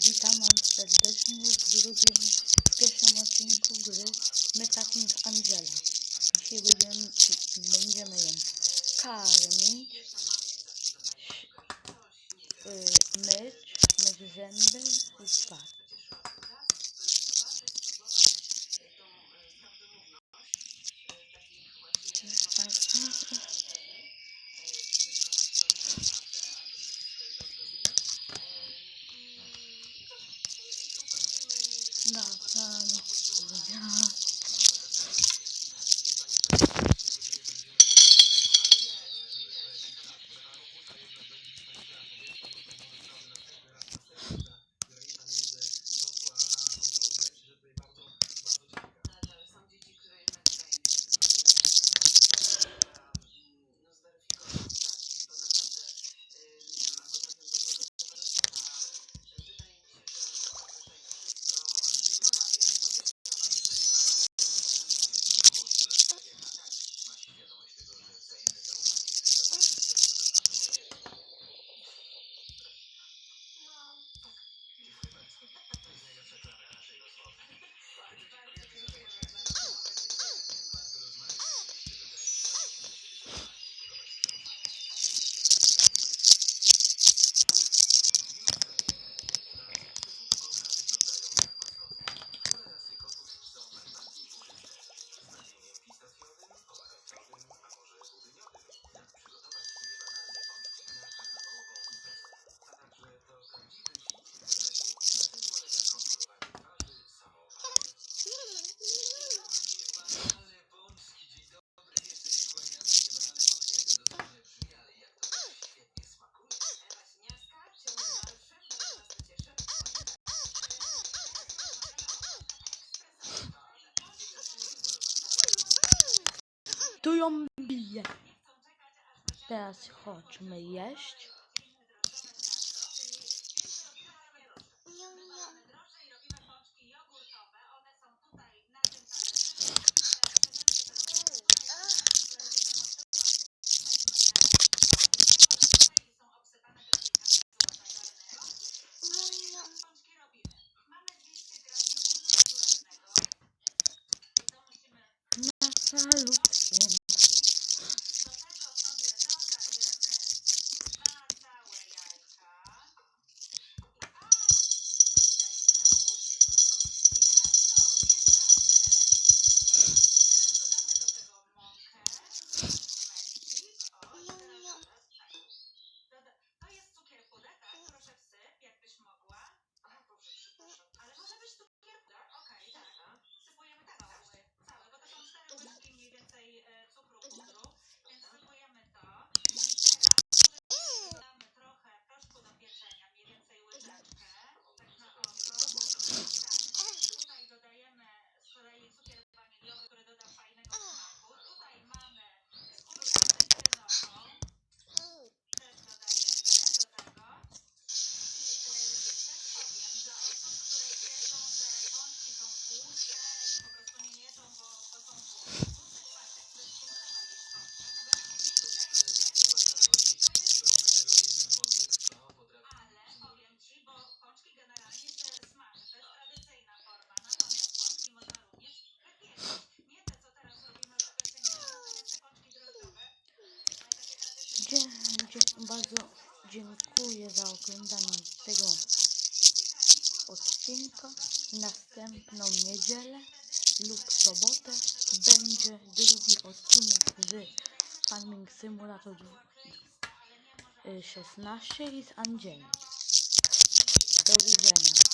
Witam Was serdecznie w drugim, w pierwszym odcinku gry Meta King Angela. Dzisiaj będziemy, będziemy ją karmić. Yy, myć, myć zęby i spać. Thank you. Kto ją bije? Teraz chodźmy jeść. Salut. bardzo dziękuję za oglądanie tego odcinka. Następną niedzielę lub sobotę będzie drugi odcinek z Farming Simulator 16 y, i z Andzieli. Do widzenia.